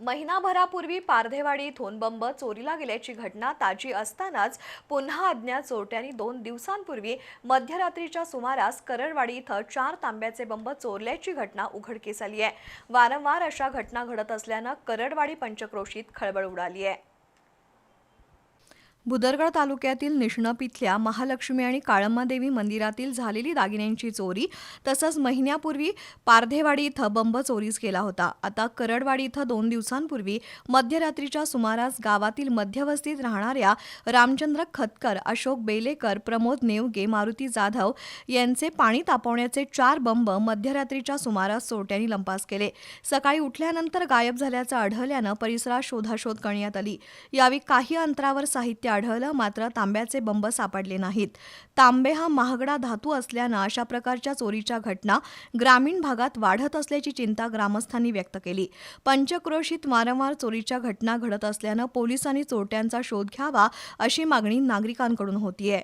महिनाभरापूर्वी पारधेवाडी इथून बंब चोरीला गेल्याची घटना ताजी असतानाच पुन्हा अज्ञात चोरट्यांनी दोन दिवसांपूर्वी मध्यरात्रीच्या सुमारास करडवाडी इथं चार तांब्याचे बंब चोरल्याची घटना उघडकीस आली आहे. वारंवार अशा घटना घडत असल्यानं करडवाडी पंचक्रोशीत खळबळ उडाली आहे. भुदरगड तालुक्यातील निष्णप इथल्या महालक्ष्मी आणि काळम्मादेवी मंदिरातील झालेली दागिन्यांची चोरी तसंच महिन्यापूर्वी पारधेवाडी इथं बंब चोरीस केला होता. आता करडवाडी इथं दोन दिवसांपूर्वी मध्यरात्रीच्या सुमारास गावातील मध्यवस्तीत राहणाऱ्या रामचंद्र खतकर अशोक बेलेकर प्रमोद नेवगे मारुती जाधव यांचे पाणी तापवण्याचे चार बंब मध्यरात्रीच्या सुमारास चोरट्यांनी लंपास केले. सकाळी उठल्यानंतर गायब झाल्याचं आढळल्यानं परिसरात शोधाशोध करण्यात आली. यावेळी काही अंतरावर साहित्य आढळलं मात्र तांब्याचे बंब सापडले नाहीत. तांबे हा महागडा धातू असल्यानं अशा प्रकारच्या चोरीच्या घटना ग्रामीण भागात वाढत असल्याची चिंता ग्रामस्थांनी व्यक्त केली. पंचक्रोशीत वारंवार चोरीच्या घटना घडत असल्यानं पोलिसांनी चोरट्यांचा शोध घ्यावा अशी मागणी नागरिकांकडून होतीये.